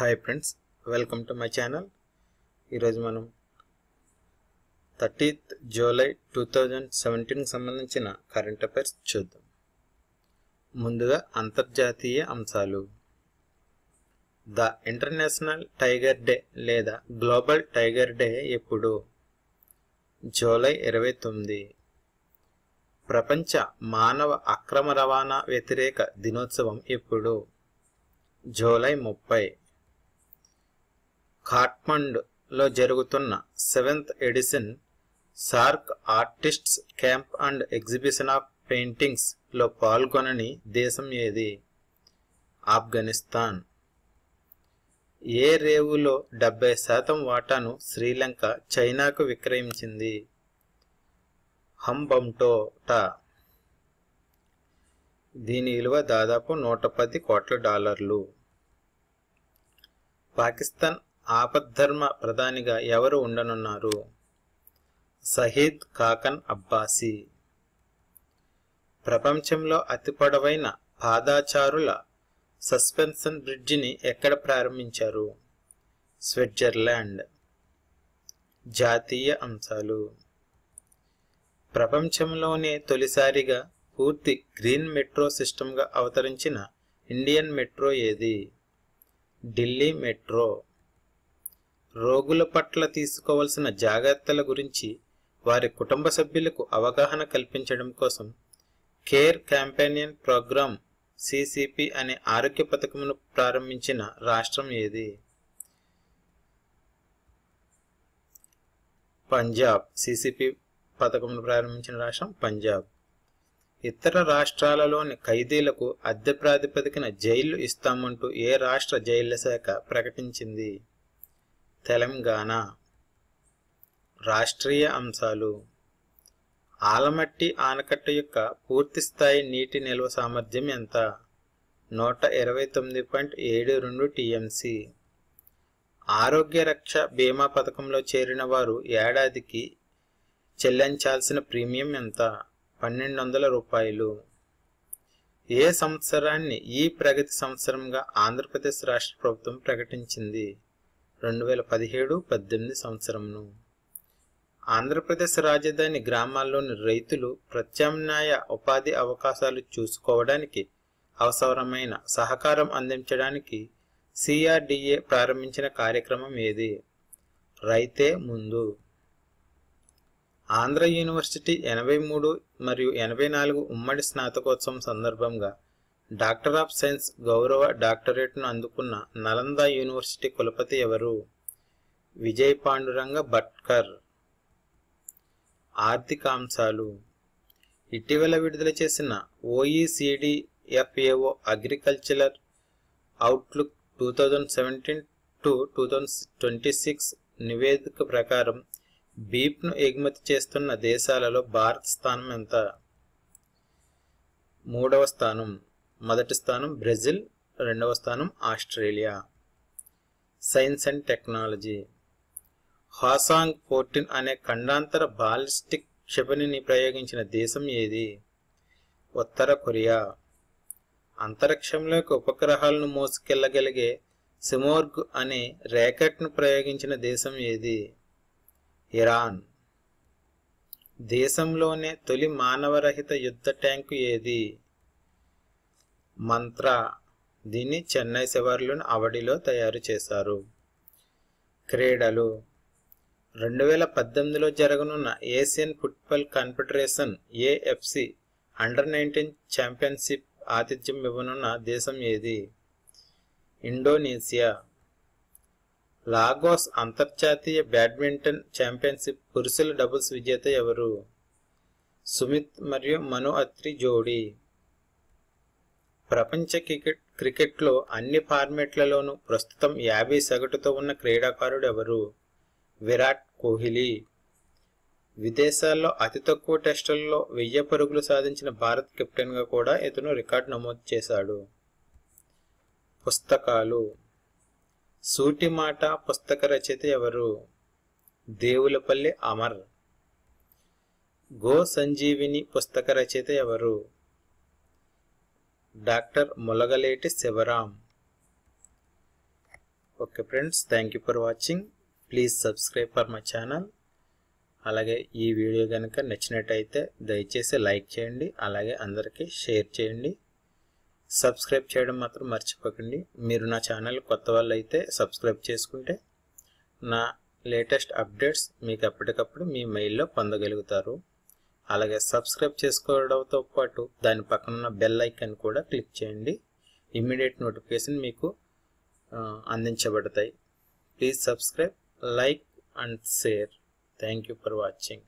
Hi friends welcome to my channel. ఈరోజు మనం thirtieth July two thousand సెవెంటీన్కి సంబంధించిన కరెంట్ అఫైర్స్ చూద్దాం. ముందుగా అంతర్జాతీయ అంశాలు. ద ఇంటర్నేషనల్ టైగర్ డే లేదా గ్లోబల్ టైగర్ డే ఎప్పుడు? జూలై ఇరవై తొమ్మిది. ప్రపంచ మానవ అక్రమ రవాణా వ్యతిరేక దినోత్సవం ఎప్పుడు? జూలై ముప్పై. ఖాట్మండ్లో జరుగుతున్న seventh edition SAARC artists camp and exhibition of పెయింటింగ్స్లో పాల్గొనని దేశం ఏది? ఆఫ్ఘనిస్తాన్. ఏ రేవులో డెబ్బై శాతం వాటాను శ్రీలంక చైనాకు విక్రయించింది? హంబంటోటా. దీని విలువ దాదాపు నూట పది కోట్ల డాలర్లు. పాకిస్తాన్ ఆపద్ధర్మ ప్రధానిగా ఎవరు ఉండనున్నారు? సహీద్ కాకన్ అబ్బాసీ. ప్రపంచంలో అతి పొడవైన పాదాచారుల సస్పెన్షన్ బ్రిడ్జిని ఎక్కడ ప్రారంభించారు? స్విట్జర్లాండ్. జాతీయ అంశాలు. ప్రపంచంలోనే తొలిసారిగా పూర్తి గ్రీన్ మెట్రో సిస్టమ్గా అవతరించిన ఇండియన్ మెట్రో ఏది? ఢిల్లీ మెట్రో. రోగుల పట్ల తీసుకోవలసిన జాగ్రత్తల గురించి వారి కుటుంబ సభ్యులకు అవగాహన కల్పించడం కోసం కేర్ క్యాంపెయిన్ ప్రోగ్రామ్ సిసిపి అనే ఆరోగ్య పథకమును ప్రారంభించిన రాష్ట్రం ఏది? పంజాబ్ సిసిపి పథకమును ప్రారంభించిన రాష్ట్రం పంజాబ్. ఇతర రాష్ట్రాలలోని ఖైదీలకు అద్దె ప్రాతిపదికన జైళ్ళు ఇస్తామంటూ ఏ రాష్ట్ర జైళ్ళ శాఖ ప్రకటించింది? తెలంగాణ రాష్ట్రీయ అంశాలు. ఆలమట్టి ఆనకట్ట యొక్క పూర్తి స్థాయి నీటి నిల్వ సామర్థ్యం ఎంత? నూట ఇరవై తొమ్మిది పాయింట్ ఏడు రెండు టీఎంసీ. ఆరోగ్య రక్ష బీమా పథకంలో చేరిన వారు ఏడాదికి చెల్లించాల్సిన ప్రీమియం ఎంత? పన్నెండు వందల రూపాయలు. ఏ సంవత్సరాన్ని ఈ ప్రగతి సంవత్సరంగా ఆంధ్రప్రదేశ్ రాష్ట్ర ప్రభుత్వం ప్రకటించింది? రెండు వేల పదిహేడు పద్దెనిమిది సంవత్సరంను ఆంధ్రప్రదేశ్ రాజధాని గ్రామాల్లోని రైతులు ప్రత్యామ్నాయ ఉపాధి అవకాశాలు చూసుకోవడానికి అవసరమైన సహకారం అందించడానికి సిఆర్డిఏ ప్రారంభించిన కార్యక్రమం ఏది? రైతే ముందు. ఆంధ్ర యూనివర్సిటీ ఎనభై మూడు మరియు ఎనభై నాలుగు ఉమ్మడి స్నాతకోత్సవం సందర్భంగా డాక్టర్ ఆఫ్ సైన్స్ గౌరవ డాక్టరేట్ను అందుకున్న నలంద యూనివర్సిటీ కులపతి ఎవరు? విజయ్ పాండురంగ భట్కర్. ఆర్థికాంశాలు. ఇటీవల విడుదల చేసిన OECD FAO agricultural outlook two thousand seventeen to two thousand twenty six నివేదిక ప్రకారం బీప్ను ఎగుమతి చేస్తున్న దేశాలలో భారత్ స్థానం ఎంత? మూడవ స్థానం. మొదటి స్థానం బ్రెజిల్ రెండవ స్థానం Australia. Science and technology. Hwasong fourteen అనే ఖండాంతర బాలిస్టిక్ క్షిపణిని ప్రయోగించిన దేశం ఏది? ఉత్తర కొరియా. అంతరిక్షంలోకి ఉపగ్రహాలను మోసుకెళ్ళగలిగే సిమోర్గ్ అనే ర్యాకెట్ను ప్రయోగించిన దేశం ఏది? ఇరాన్. దేశంలోనే తొలి మానవరహిత యుద్ధ ట్యాంకు ఏది? మంత్ర దీన్ని చెన్నై శివార్లోని అవడిలో తయారు చేశారు. క్రీడలు. రెండు వేల పద్దెనిమిదిలో జరగనున్న Asian football confederation AFC under nineteen championship ఆతిథ్యం ఇవ్వనున్న దేశం ఏది? ఇండోనేషియా. లాగోస్ అంతర్జాతీయ బ్యాడ్మింటన్ ఛాంపియన్షిప్ పురుషుల డబుల్స్ విజేత ఎవరు? సుమిత్ మరియు మను అత్రి జోడీ. ప్రపంచ క్రికెట్ క్రికెట్లో అన్ని ఫార్మెట్లలోనూ ప్రస్తుతం యాభై సగటుతో ఉన్న క్రీడాకారుడు ఎవరు? విరాట్ కోహ్లీ. విదేశాల్లో అతి తక్కువ టెస్టుల్లో వెయ్యి పరుగులు సాధించిన భారత్ కెప్టెన్గా కూడా ఇతను రికార్డు నమోదు చేశాడు. పుస్తకాలు. సూటి మాట పుస్తక రచయిత ఎవరు? దేవులపల్లి అమర్. గో సంజీవిని పుస్తక రచయిత ఎవరు? Doctor Mulagaleti Sivaram okay friends thank you for watching. Please subscribe for my channel. అలాగే ఈ వీడియో కనుక నచ్చినట్టయితే దయచేసి లైక్ చేయండి అలాగే అందరికీ షేర్ చేయండి. సబ్స్క్రైబ్ చేయడం మాత్రం మర్చిపోకండి. మీరు నా ఛానల్ కొత్త వాళ్ళు అయితే సబ్స్క్రైబ్ చేసుకుంటే నా లేటెస్ట్ అప్డేట్స్ మీకు ఎప్పటికప్పుడు మీ మెయిల్లో పొందగలుగుతారు. అలాగే సబ్స్క్రైబ్ చేసుకోవడంతో పాటు దాని పక్కన ఉన్న బెల్ ఐకాన్ కూడా క్లిక్ చేయండి. ఇమ్మీడియట్ నోటిఫికేషన్ మీకు అందించబడతాయి. Please subscribe like and share. Thank you for watching.